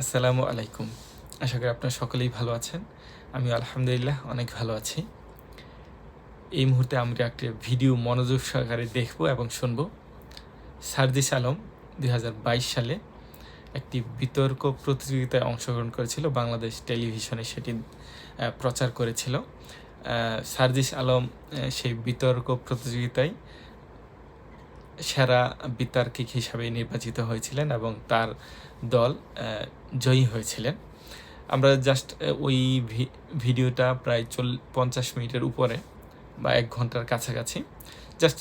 আসসালামু আলাইকুম। আশা করি আপনারা সকলেই ভালো আছেন। আমি আলহামদুলিল্লাহ অনেক ভালো আছি। এই মুহূর্তে আমরা একটি ভিডিও মনোযোগ সহকারে দেখব এবং শুনব। সার্জিস আলম দুই হাজার বাইশ সালে একটি বিতর্ক প্রতিযোগিতায় অংশগ্রহণ করেছিল বাংলাদেশ টেলিভিশনে সেটি প্রচার করেছিল। আহ, সার্জিস আলম সেই বিতর্ক প্রতিযোগিতায় সেরা বিতার্কিক হিসাবে নির্বাচিত হয়েছিলেন এবং তার দল জয়ী হয়েছিলেন। আমরা জাস্ট ওই ভিডিওটা প্রায় চল, পঞ্চাশ মিনিটের উপরে বা এক ঘণ্টার কাছাকাছি জাস্ট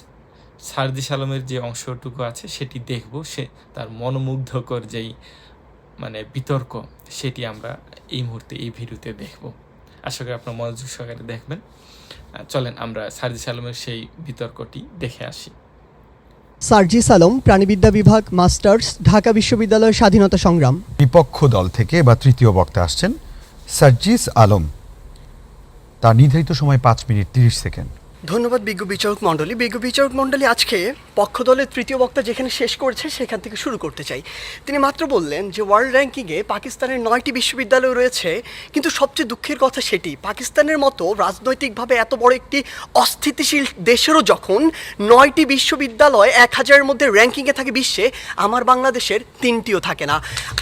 সার্দিস আলমের যে অংশটুকু আছে সেটি দেখব, সে তার মনোমুগ্ধকর যেই মানে বিতর্ক সেটি আমরা এই মুহূর্তে এই ভিডিওতে দেখব। আশা করি আপনার মনোযোগ সহকারে দেখবেন। চলেন আমরা সার্দিস আলমের সেই বিতর্কটি দেখে আসি। সার্জিস আলম, প্রাণীবিদ্যা বিভাগ, মাস্টার্স, ঢাকা বিশ্ববিদ্যালয় স্বাধীনতা সংগ্রাম। বিপক্ষ দল থেকে বা তৃতীয় বক্তা আসছেন সার্জিস আলম। তার নির্ধারিত সময় পাঁচ মিনিট তিরিশ সেকেন্ড। ধন্যবাদ বিজ্ঞ বিচারক মণ্ডলী। বিজ্ঞ বিচারক মণ্ডলী, আজকে পক্ষ দলের তৃতীয় বক্তা যেখানে শেষ করেছে, সেখান থেকে শুরু করতে চাই। তিনি মাত্র বললেন যে, ওয়ার্ল্ড র্যাঙ্কিংয়ে পাকিস্তানের নয়টি বিশ্ববিদ্যালয় রয়েছে, কিন্তু সবচেয়ে দুঃখের কথা সেটি, পাকিস্তানের মতো রাজনৈতিকভাবে এত বড় একটি অস্থিতিশীল দেশেরও যখন নয়টি বিশ্ববিদ্যালয় এক হাজারের মধ্যে র্যাঙ্কিংয়ে থাকে বিশ্বে, আমার বাংলাদেশের তিনটিও থাকে না।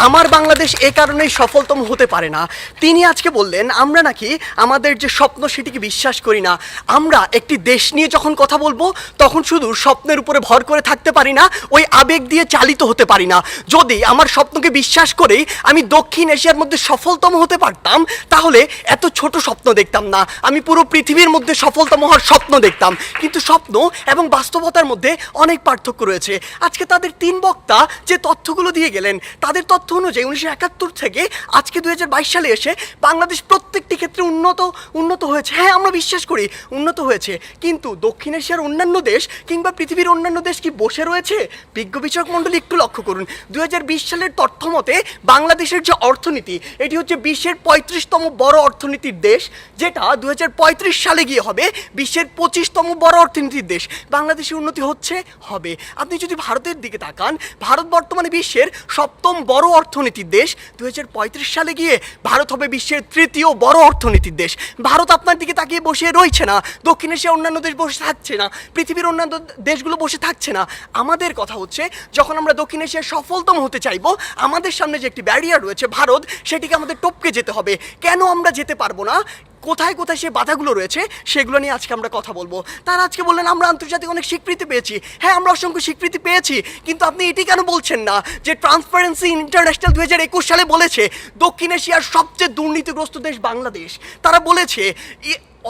আমার বাংলাদেশ এ কারণেই সফলতম হতে পারে না। তিনি আজকে বললেন, আমরা নাকি আমাদের যে স্বপ্ন সেটিকে বিশ্বাস করি না, আমরা একটি দেশ নিয়ে যখন কথা বলব, তখন শুধু স্বপ্নের উপরে ভর করে থাকতে পারি না, ওই আবেগ দিয়ে চালিত হতে পারি না। যদি আমার স্বপ্নকে বিশ্বাস করেই আমি দক্ষিণ এশিয়ার মধ্যে সফলতম হতে পারতাম, তাহলে এত ছোট স্বপ্ন দেখতাম না। আমি পুরো পৃথিবীর মধ্যে সফলতম হওয়ার স্বপ্ন দেখতাম। কিন্তু স্বপ্ন এবং বাস্তবতার মধ্যে অনেক পার্থক্য রয়েছে। আজকে তাদের তিন বক্তা যে তথ্যগুলো দিয়ে গেলেন, তাদের তথ্য অনুযায়ী উনিশশো একাত্তর থেকে আজকে দু হাজার বাইশ সালে এসে বাংলাদেশ প্রত্যেকটি ক্ষেত্রে উন্নত উন্নত হয়েছে। হ্যাঁ আমরা বিশ্বাস করি উন্নত হয়েছে। কিন্তু দক্ষিণ এশিয়ার অন্যান্য দেশ কিংবা পৃথিবীর অন্যান্য দেশ কি বসে রয়েছে? বিজ্ঞ বিচারক মণ্ডলী একটু লক্ষ্য করুন। দু হাজার বিশ সালের তথ্য মতে বাংলাদেশের যে অর্থনীতি, এটি হচ্ছে বিশ্বের পঁয়ত্রিশতম বড় অর্থনীতির দেশ, যেটা দু হাজার পঁয়ত্রিশ সালে গিয়ে হবে বিশ্বের পঁচিশতম বড় অর্থনীতির দেশ। বাংলাদেশের উন্নতি হচ্ছে, হবে। আপনি যদি ভারতের দিকে তাকান, ভারত বর্তমানে বিশ্বের সপ্তম বড় অর্থনীতির দেশ। দু হাজার পঁয়ত্রিশ সালে গিয়ে ভারত হবে বিশ্বের তৃতীয় বড় অর্থনীতির দেশ। ভারত আপনার দিকে তাকিয়ে বসে রয়েছে না। দক্ষিণ এশিয়া অন্যান্য দেশ বসে থাকছে না, পৃথিবীর অন্যান্য দেশগুলো বসে থাকছে না। আমাদের কথা হচ্ছে, যখন আমরা দক্ষিণ এশিয়ার সফলতম হতে চাইব, আমাদের সামনে যে একটি ব্যারিয়ার রয়েছে ভারত, সেটিকে আমাদের টপকে যেতে হবে। কেন আমরা যেতে পারব না? কোথায় কোথায় সে বাধাগুলো রয়েছে, সেগুলো নিয়ে আজকে আমরা কথা বলব। তারা আজকে বললেন, আমরা আন্তর্জাতিক অনেক স্বীকৃতি পেয়েছি। হ্যাঁ আমরা অসংখ্য স্বীকৃতি পেয়েছি, কিন্তু আপনি এটি কেন বলছেন না? যে ট্রান্সপারেন্সি ইন্টারন্যাশনাল দু হাজার একুশ সালে বলেছে, দক্ষিণ এশিয়ার সবচেয়ে দুর্নীতিগ্রস্ত দেশ বাংলাদেশ। তারা বলেছে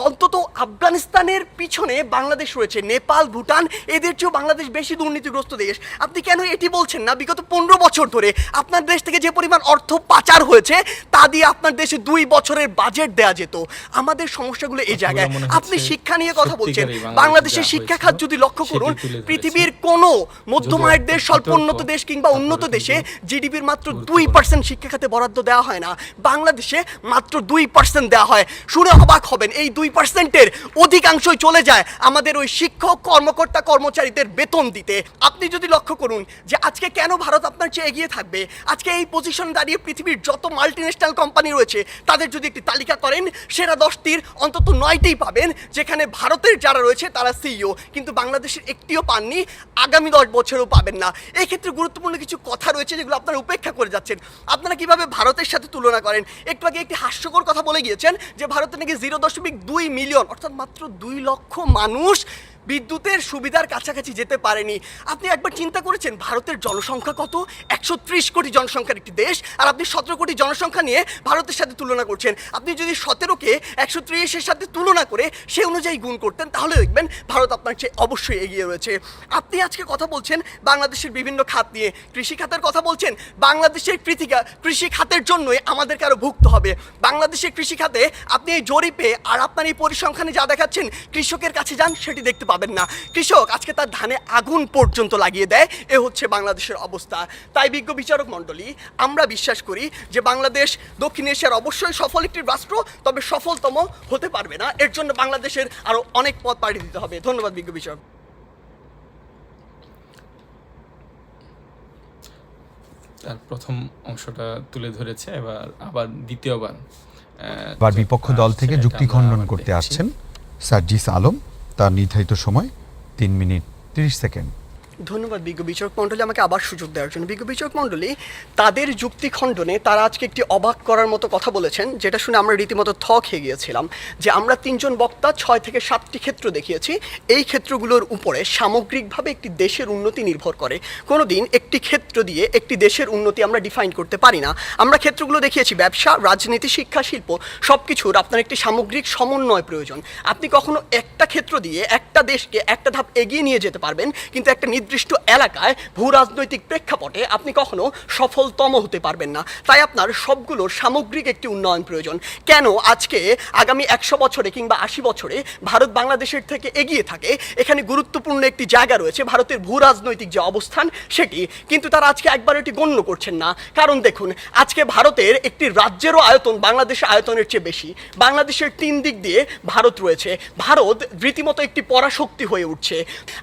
অন্তত আফগানিস্তানের পিছনে বাংলাদেশ রয়েছে নেপাল ভুটান এদের চেয়েও বাংলাদেশ বেশি দুর্নীতিগ্রস্ত দেশ। আপনি কেন এটি বলছেন না? বিগত পনেরো বছর ধরে আপনার দেশ থেকে যে পরিমাণ অর্থ পাচার হয়েছে তা দিয়ে আপনার দেশে দুই বছরের বাজেট দেয়া যেত। আমাদের সমস্যাগুলো এই জায়গায়। আপনি শিক্ষা নিয়ে কথা বলছেন। বাংলাদেশের শিক্ষা খাত যদি লক্ষ্য করুন পৃথিবীর কোনো মধ্যমায়ের দেশ স্বল্প উন্নত দেশ কিংবা উন্নত দেশে জিডিপির মাত্র দুই পার্সেন্ট শিক্ষা খাতে বরাদ্দ দেওয়া হয় না। বাংলাদেশে মাত্র দুই পার্সেন্ট দেওয়া হয়। শুনে অবাক হবেন এই দুই পার্সেন্টের অধিকাংশই চলে যায় আমাদের ওই শিক্ষক, কর্মকর্তা, কর্মচারীদের বেতন দিতে। আপনি যদি লক্ষ্য করুন যে আজকে কেন ভারত আপনার চেয়ে এগিয়ে থাকবে, আজকে এই পজিশন দাঁড়িয়ে পৃথিবীর যত মাল্টিন্যাশনাল কোম্পানি রয়েছে, তাদের যদি একটি তালিকা করেন, সেরা দশটির অন্তত নয়টিই পাবেন, যেখানে ভারতের যারা রয়েছে তারা সিইও কিন্তু বাংলাদেশের একটিও পাননি, আগামী দশ বছরেও পাবেন না। এক্ষেত্রে গুরুত্বপূর্ণ কিছু কথা রয়েছে যেগুলো আপনারা উপেক্ষা করে যাচ্ছেন। আপনারা কীভাবে ভারতের সাথে তুলনা করেন? একটু আগে একটি হাস্যকর কথা বলে গিয়েছেন যে ভারতে নাকি জিরো দশমিক দুই মিলিয়ন অর্থাৎ মাত্র দুই লক্ষ মানুষ বিদ্যুতের সুবিধার কাছাকাছি যেতে পারেনি। আপনি একবার চিন্তা করেছেন ভারতের জনসংখ্যা কত? একশো ত্রিশ কোটি জনসংখ্যার একটি দেশ, আর আপনি সতেরো কোটি জনসংখ্যা নিয়ে ভারতের সাথে তুলনা করছেন। আপনি যদি সতেরোকে একশো ত্রিশের সাথে তুলনা করে সে অনুযায়ী গুণ করতেন, তাহলে দেখবেন ভারত আপনার চেয়ে অবশ্যই এগিয়ে রয়েছে। আপনি আজকে কথা বলছেন বাংলাদেশের বিভিন্ন খাত নিয়ে। কৃষি খাতের কথা বলছেন, বাংলাদেশের কৃতিকা, কৃষি খাতের জন্যই আমাদেরকে আরও ভুগতে হবে। বাংলাদেশের কৃষি খাতে আপনি এই জরিপে আর আপনার এই পরিসংখ্যানে যা দেখাচ্ছেন, কৃষকের কাছে যান, সেটি দেখতে পাবেন। না। কৃষক আজকে তার ধানে আগুন পর্যন্ত লাগিয়ে দেয়। এ হচ্ছে বাংলাদেশের অবস্থা। তাই বিজ্ঞ বিচারক মণ্ডলী আমরা বিশ্বাস করি যে বাংলাদেশ দক্ষিণ এশিয়ার অবশ্যই সফল একটি রাষ্ট্র তবে সফলতম হতে পারবে না। এর জন্য বাংলাদেশের আরও অনেক পথ পাড়ি দিতে হবে। ধন্যবাদ বিজ্ঞ বিচারক। তার প্রথম অংশটা তুলে ধরেছে এবার আবার দ্বিতীয়বার আবার বিপক্ষ দল থেকে যুক্তি খণ্ডন করতে আসছেন সার্জিস আলম। তার নির্ধারিত সময় তিন মিনিট তিরিশ সেকেন্ড। ধন্যবাদ, বিজ্ঞ বিচারক মণ্ডলী, আমাকে আবার সুযোগ দেওয়ার জন্য। বিজ্ঞ বিচারক মণ্ডলী, তাদের যুক্তি খণ্ডনে তারা আজকে একটি অবাক করার মতো কথা বলেছেন, যেটা শুনে আমরা রীতিমতো থ খেয়ে গিয়েছিলাম, যে আমরা তিনজন বক্তা ছয় থেকে সাতটি ক্ষেত্র দেখিয়েছি। এই ক্ষেত্রগুলোর উপরে সামগ্রিকভাবে একটি দেশের উন্নতি নির্ভর করে। কোনোদিন একটি ক্ষেত্র দিয়ে একটি দেশের উন্নতি আমরা ডিফাইন করতে পারি না। আমরা ক্ষেত্রগুলো দেখিয়েছি, ব্যবসা, রাজনীতি, শিক্ষা, শিল্প সব কিছুর আপনার একটি সামগ্রিক সমন্বয় প্রয়োজন। আপনি কখনো একটা ক্ষেত্র দিয়ে একটা দেশকে একটা ধাপ এগিয়ে নিয়ে যেতে পারবেন, কিন্তু একটা নির্দিষ্ট এলাকায় ভূ রাজনৈতিক প্রেক্ষাপটে আপনি কখনো সফলতম হতে পারবেন না। তাই আপনার সবগুলোর সামগ্রিক একটি উন্নয়ন প্রয়োজন। কেন আজকে, আগামী একশো বছরে কিংবা আশি বছরে ভারত বাংলাদেশের থেকে এগিয়ে থাকে, এখানে গুরুত্বপূর্ণ একটি জায়গা রয়েছে ভারতের ভূ রাজনৈতিক যে অবস্থান সেটি। কিন্তু তারা আজকে একবার এটি গণ্য করছেন না। কারণ দেখুন, আজকে ভারতের একটি রাজ্যেরও আয়তন বাংলাদেশের আয়তনের চেয়ে বেশি। বাংলাদেশের তিন দিক দিয়ে ভারত রয়েছে। ভারত রীতিমতো একটি পরাশক্তি হয়ে উঠছে।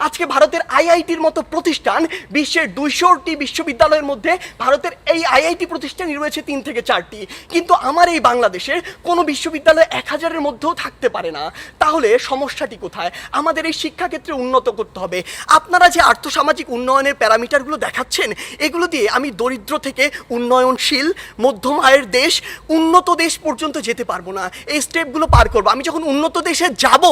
আজকে ভারতের আইআইটির মতো প্রতিষ্ঠান বিশ্বের দুইশোটি বিশ্ববিদ্যালয়ের মধ্যে ভারতের এই আইআইটি প্রতিষ্ঠানই রয়েছে তিন থেকে চারটি। কিন্তু আমার এই বাংলাদেশের কোনো বিশ্ববিদ্যালয় এক হাজারের মধ্যেও থাকতে পারে না। তাহলে সমস্যাটি কোথায়? আমাদের এই শিক্ষাক্ষেত্রে উন্নত করতে হবে। আপনারা যে আর্থসামাজিক উন্নয়নের প্যারামিটারগুলো দেখাচ্ছেন, এগুলো দিয়ে আমি দরিদ্র থেকে উন্নয়নশীল, মধ্যম আয়ের দেশ, উন্নত দেশ পর্যন্ত যেতে পারব না। এই স্টেপগুলো পার করব। আমি যখন উন্নত দেশে যাব,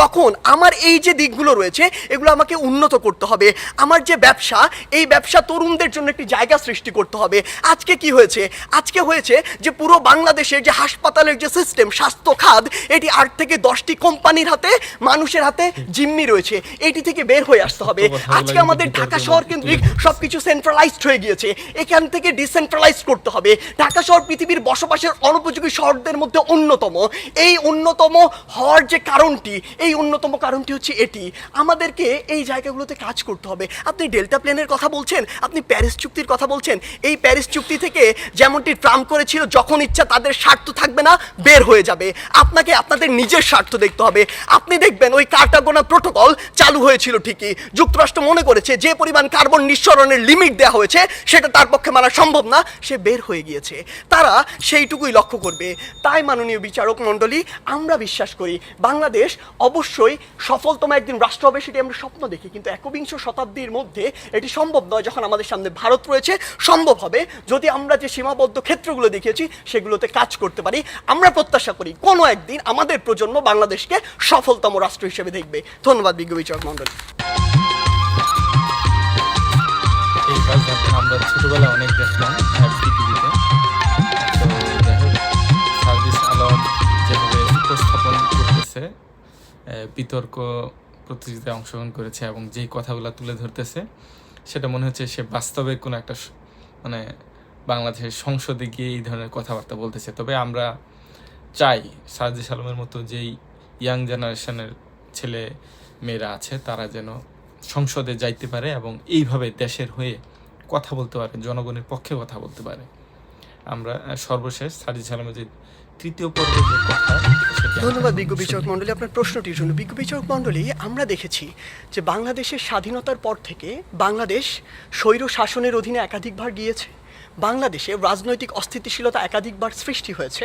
তখন আমার এই যে দিকগুলো রয়েছে, এগুলো আমাকে উন্নত করতে হবে। আমার যে ব্যবসা এই ব্যবসা তরুণদের জন্য একটি জায়গা সৃষ্টি করতে হবে। আজকে কি হয়েছে? আজকে হয়েছে যে পুরো বাংলাদেশের যে হাসপাতালের যে সিস্টেম স্বাস্থ্য খাত এটি আট থেকে দশটি কোম্পানির হাতে মানুষের হাতে জিম্মি রয়েছে। এটি থেকে বের হয়ে আসতে হবে। আজকে আমাদের ঢাকা শহর কেন্দ্রিক। সবকিছু সেন্ট্রালাইজড হয়ে গিয়েছে। এখান থেকে ডিসেন্ট্রালাইজ করতে হবে। ঢাকা শহর পৃথিবীর বসবাসের অনুপযোগী শহরদের মধ্যে অন্যতম। এই অন্যতম হওয়ার যে কারণটি এই অন্যতম কারণটি হচ্ছে এটি। আমাদেরকে এই জায়গাগুলোতে কাজ করতে হবে। আপনি ডেল্টা প্লেনের কথা বলছেন, আপনি প্যারিস চুক্তির কথা বলছেন। এই প্যারিস চুক্তি থেকে যেমনটি ট্রাম্প করেছিল, যখন ইচ্ছা তাদের স্বার্থ থাকবে না, বের হয়ে যাবে। আপনাকে আপনাদের নিজের স্বার্থ দেখতে হবে। আপনি দেখবেন ওই কার্টাগোনা প্রোটোকল চালু হয়েছিল ঠিকই। যুক্তরাষ্ট্র মনে করেছে, যে পরিমাণ কার্বন নিঃসরণের লিমিট দেওয়া হয়েছে, সেটা তার পক্ষে মানা সম্ভব না, সে বের হয়ে গিয়েছে। তারা সেইটুকুই লক্ষ্য করবে। তাই মাননীয় বিচারক মণ্ডলী, আমরা বিশ্বাস করি, বাংলাদেশ অবশ্যই সফলতম একদিন রাষ্ট্র হবে, সেটি আমরা স্বপ্ন দেখি, কিন্তু একবিংশ শতাব্দীর মধ্যে এটি সম্ভব নয় যখন আমাদের সামনে ভারত রয়েছে। সম্ভব হবে যদি আমরা যে সীমাবদ্ধ ক্ষেত্রগুলো দেখিয়েছি, সেগুলোতে কাজ করতে পারি। আমরা প্রত্যাশা করি কোনো একদিন আমাদের প্রজন্ম বাংলাদেশকে সফলতম রাষ্ট্র হিসেবে দেখবে। ধন্যবাদ বিজ্ঞ বিচারক মণ্ডলী। আমরা ছোটবেলায় অনেক দেখলাম টিভিতে সার্ভিস আলম যেভাবে উপস্থাপন করতেছে বিতর্ক প্রতিযোগিতায় অংশগ্রহণ করেছে এবং যেই কথাগুলো তুলে ধরতেছে, সেটা মনে হচ্ছে সে বাস্তবে কোনো একটা মানে বাংলাদেশের সংসদে গিয়ে এই ধরনের কথাবার্তা বলতেছে। তবে আমরা চাই সার্জিস আলমের মতো যেই ইয়াং জেনারেশনের ছেলে মেয়েরা আছে, তারা যেন সংসদে যাইতে পারে এবং এইভাবে দেশের হয়ে কথা বলতে পারে, জনগণের পক্ষে কথা বলতে পারে। আমরা সর্বশেষ সাজি যে তৃতীয় পর্বের যে কথা ধন্যবাদ বিজ্ঞ বিচারক মন্ডলী মণ্ডলী আপনার প্রশ্নটির জন্য। বিজ্ঞ বিচারক মণ্ডলী আমরা দেখেছি যে বাংলাদেশের স্বাধীনতার পর থেকে বাংলাদেশ স্বৈর শাসনের অধীনে একাধিকবার গিয়েছে। বাংলাদেশে রাজনৈতিক অস্থিতিশীলতা একাধিকবার সৃষ্টি হয়েছে।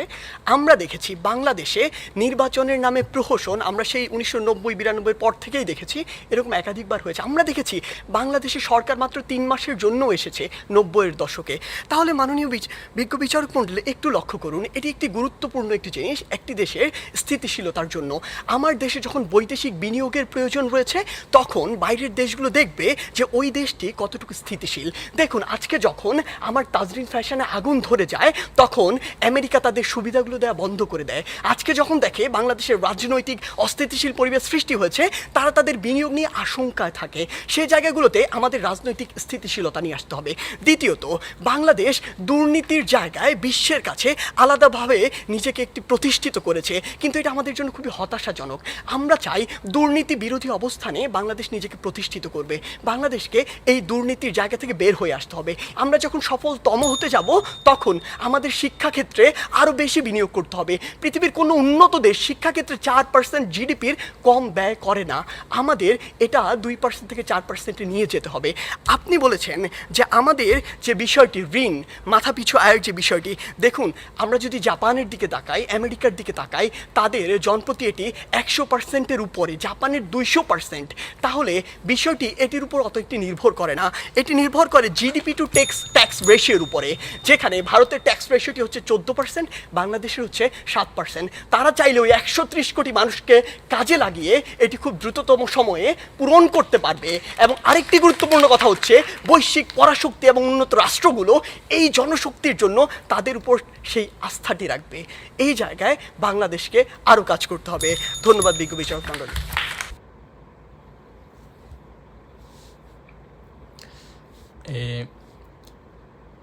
আমরা দেখেছি বাংলাদেশে নির্বাচনের নামে প্রহসন আমরা সেই উনিশশো নব্বই বিরানব্বই পর থেকেই দেখেছি, এরকম একাধিকবার হয়েছে। আমরা দেখেছি বাংলাদেশে সরকার মাত্র তিন মাসের জন্য এসেছে নব্বইয়ের দশকে। তাহলে মাননীয় বিজ্ঞ বিচারক মণ্ডলী, একটু লক্ষ্য করুন, এটি একটি গুরুত্বপূর্ণ একটি জিনিস, একটি দেশের স্থিতিশীলতার জন্য। আমার দেশে যখন বৈদেশিক বিনিয়োগের প্রয়োজন রয়েছে, তখন বাইরের দেশগুলো দেখবে যে ওই দেশটি কতটুকু স্থিতিশীল। দেখুন, আজকে যখন আমার তাজরিন ফ্যাশনে আগুন ধরে যায়, তখন আমেরিকা তাদের সুবিধাগুলো দেওয়া বন্ধ করে দেয়। আজকে যখন দেখে বাংলাদেশের রাজনৈতিক অস্থিতিশীল পরিবেশ সৃষ্টি হয়েছে, তারা তাদের বিনিয়োগ নিয়ে আশঙ্কায় থাকে। সেই জায়গাগুলোতে আমাদের রাজনৈতিক স্থিতিশীলতা নিয়ে আসতে হবে। দ্বিতীয়ত, বাংলাদেশ দুর্নীতির জায়গায় বিশ্বের কাছে আলাদাভাবে নিজেকে একটি প্রতিষ্ঠিত করেছে। কিন্তু এটা আমাদের জন্য খুবই হতাশাজনক। আমরা চাই দুর্নীতি বিরোধী অবস্থানে বাংলাদেশ নিজেকে প্রতিষ্ঠিত করবে। বাংলাদেশকে এই দুর্নীতির জায়গা থেকে বের হয়ে আসতে হবে। আমরা যখন সফল তম হতে যাব, তখন আমাদের শিক্ষাক্ষেত্রে আরও বেশি বিনিয়োগ করতে হবে। পৃথিবীর কোনো উন্নত দেশ শিক্ষাক্ষেত্রে চার পার্সেন্ট জিডিপির কম ব্যয় করে না। আমাদের এটা দুই পার্সেন্ট থেকে চার পার্সেন্টে নিয়ে যেতে হবে। আপনি বলেছেন যে আমাদের যে বিষয়টি, ঋণ, মাথাপিছু আয়ের যে বিষয়টি, দেখুন, আমরা যদি জাপানের দিকে তাকাই, আমেরিকার দিকে তাকাই, তাদের জনপ্রতি এটি একশো পার্সেন্টের উপরে, জাপানের দুইশো পার্সেন্ট তাহলে বিষয়টি এটির উপর অত একটি নির্ভর করে না। এটি নির্ভর করে GDP to tax tax tax রেশিওর উপরে, যেখানে ভারতের ট্যাক্স রেশিওটি হচ্ছে চোদ্দ পার্সেন্ট বাংলাদেশের হচ্ছে সাত পার্সেন্ট তারা চাইলে ওই একশো ত্রিশ কোটি মানুষকে কাজে লাগিয়ে এটি খুব দ্রুততম সময়ে পূরণ করতে পারবে। এবং আরেকটি গুরুত্বপূর্ণ কথা হচ্ছে, বৈশ্বিক পরাশক্তি এবং উন্নত রাষ্ট্রগুলো এই জনশক্তির জন্য তাদের উপর সেই আস্থাটি রাখবে। এই জায়গায় বাংলাদেশকে আরও কাজ করতে হবে। ধন্যবাদ, বিজ্ঞ বিচারক মণ্ডলী। এ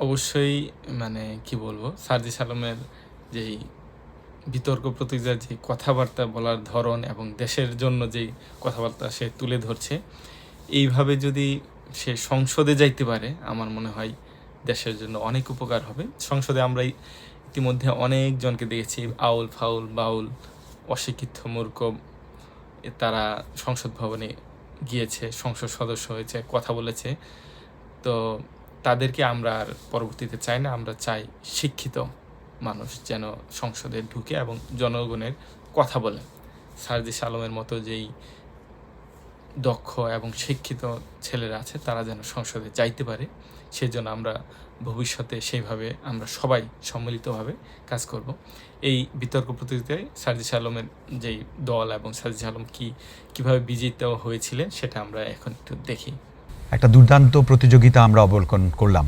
অবশ্যই মানে কি বলব সার্জিস আলমের যেই বিতর্ক প্রতিযোগিতার যে কথাবার্তা বলার ধরন এবং দেশের জন্য যেই কথাবার্তা সে তুলে ধরছে, এইভাবে যদি সে সংসদে যাইতে পারে, আমার মনে হয় দেশের জন্য অনেক উপকার হবে। সংসদে আমরা ইতিমধ্যে অনেকজনকে দেখেছি, আউল ফাউল, বাউল, অশিক্ষিত, মূর্খ তারা সংসদ ভবনে গিয়েছে, সংসদ সদস্য হয়েছে, কথা বলেছে। তো তাদেরকে আমরা আর পরবর্তীতে চাই না, আমরা চাই শিক্ষিত মানুষ যেন সংসদে ঢুকে এবং জনগণের কথা বলে। সার্জিস আলমের মতো যেই দক্ষ এবং শিক্ষিত ছেলেরা আছে, তারা যেন সংসদে যাইতে পারে, সেজন্য আমরা ভবিষ্যতে সেইভাবে আমরা সবাই সম্মিলিতভাবে কাজ করব। এই বিতর্ক প্রতিযোগিতায় সার্জিস আলমের যেই দল এবং সার্জিস আলম কি, কীভাবে বিজিত হয়েছিলেন, সেটা আমরা এখন একটু দেখি। একটা দুর্দান্ত প্রতিযোগিতা আমরা অবলোকন করলাম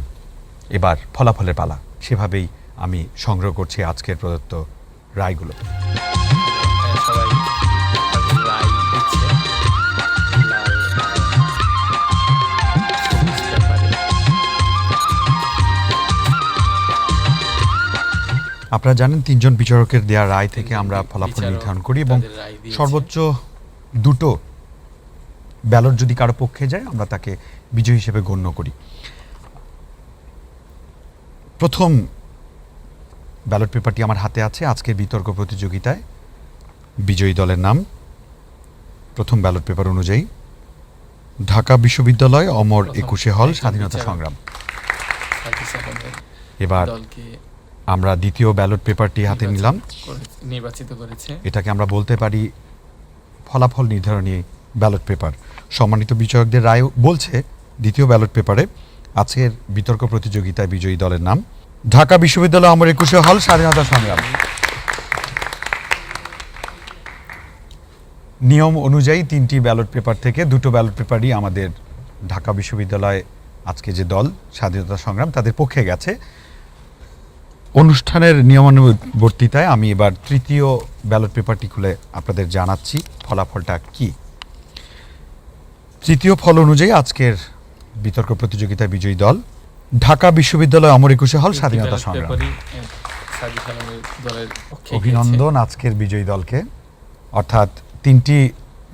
এবার ফলাফলের পালা সেভাবেই আমি সংগ্রহ করছি আজকের প্রদত্ত রায়গুলো। আপনারা জানেন তিনজন বিচারকের দেয়া রায় থেকে আমরা ফলাফল নির্ধারণ করি এবং। সর্বোচ্চ দুটো ব্যালট যদি কারও পক্ষে যায় আমরা তাকে বিজয়ী হিসেবে গণ্য করি। প্রথম ব্যালট পেপারটি আমার হাতে আছে আজকের বিতর্ক প্রতিযোগিতায়। বিজয়ী দলের নাম। প্রথম ব্যালট পেপার অনুযায়ী ঢাকা বিশ্ববিদ্যালয় অমর একুশে হল স্বাধীনতা সংগ্রাম। এবার আমরা দ্বিতীয় ব্যালট পেপারটি হাতে নিলাম। নির্বাচিত করেছে। এটাকে আমরা বলতে পারি ফলাফল নির্ধারণী ব্যালট পেপার। সম্মানিত বিচারকদের রায় বলছে, দ্বিতীয় ব্যালট পেপারে আজকের বিতর্ক প্রতিযোগিতায় বিজয়ী দলের নাম। ঢাকা বিশ্ববিদ্যালয় অমর একুশে হল স্বাধীনতা সংগ্রাম। নিয়ম অনুযায়ী তিনটি ব্যালট পেপার থেকে দুটো ব্যালট পেপারই আমাদের ঢাকা বিশ্ববিদ্যালয় আজকে যে দল স্বাধীনতা সংগ্রাম, তাদের পক্ষে গেছে। অনুষ্ঠানের নিয়মানুবর্তিতায় আমি এবার তৃতীয় ব্যালট পেপারটি খুলে আপনাদের জানাচ্ছি, ফলাফলটা কি? তৃতীয় ফল অনুযায়ী আজকের বিতর্ক প্রতিযোগিতায় বিজয়ী দল ঢাকা বিশ্ববিদ্যালয় অমর একুশে হল স্বাধীনতা সংগ্রাম। অভিনন্দন আজকের বিজয়ী দলকে। অর্থাৎ তিনটি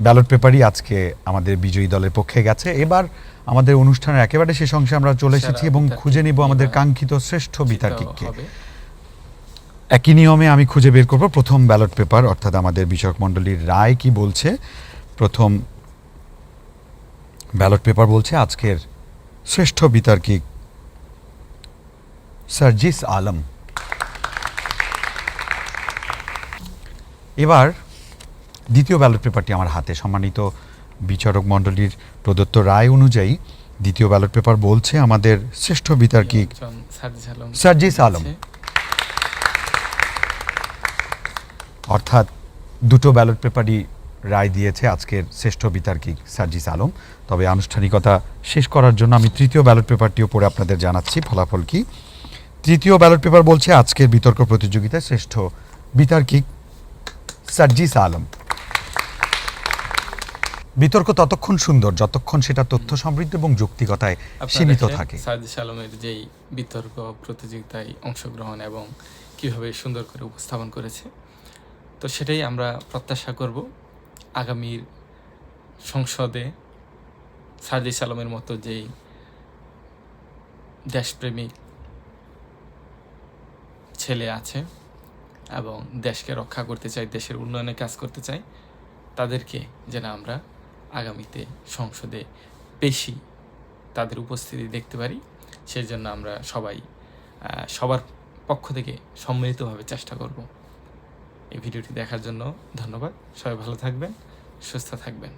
ব্যালট পেপারই আজকে আমাদের বিজয়ী দলের পক্ষে গেছে। এবার আমাদের অনুষ্ঠানের একেবারে শেষ অংশে আমরা চলে এসেছি এবং খুঁজে নিব আমাদের কাঙ্ক্ষিত শ্রেষ্ঠ বিতার্কিককে। একই নিয়মে আমি খুঁজে বের করব প্রথম ব্যালট পেপার অর্থাৎ আমাদের বিচারক মণ্ডলীর রায় কি বলছে। প্রথম ব্যালট পেপার বলছে আজকের শ্রেষ্ঠ বিতার্কিক সার্জিস আলম। এবার দ্বিতীয় ব্যালট পেপারটি আমার হাতে। সম্মানিত বিচারক মণ্ডলীর প্রদত্ত রায় অনুযায়ী দ্বিতীয় ব্যালট পেপার বলছে আমাদের শ্রেষ্ঠ বিতার্কিক সার্জিস আলম। অর্থাৎ দুটো ব্যালট পেপারই রায় দিয়েছে আজকের শ্রেষ্ঠ বিতার্কিক সার্জিস আলম। তবে আনুষ্ঠানিকতা শেষ করার জন্য আমি তৃতীয় ব্যালট পেপারটিও পড়ে আপনাদের জানাচ্ছি ফলাফল কি? তৃতীয় ব্যালট পেপার বলছে আজকের বিতর্ক প্রতিযোগিতায় শ্রেষ্ঠ বিতার্কিক সার্জিস আলম। বিতর্ক ততক্ষণ সুন্দর যতক্ষণ সেটা তথ্য সমৃদ্ধ এবং যৌক্তিকতায় সীমিত থাকে। সার্জিস আলমের যেই বিতর্ক প্রতিযোগিতায় অংশগ্রহণ এবং কীভাবে সুন্দর করে উপস্থাপন করেছে তো সেটাই আমরা প্রত্যাশা করব। আগামীর সংসদে সার্জিস আলমের মতো যেই দেশপ্রেমিক ছেলে আছে এবং দেশকে রক্ষা করতে চাই দেশের উন্নয়নে কাজ করতে চাই তাদেরকে যেন আমরা আগামীতে সংসদে বেশি তাদের উপস্থিতি দেখতে পারি। সেই জন্য আমরা সবাই সবার পক্ষ থেকে সম্মিলিতভাবে চেষ্টা করব এই ভিডিওটি দেখার জন্য ধন্যবাদ। সবাই ভালো থাকবেন সুস্থ থাকবেন।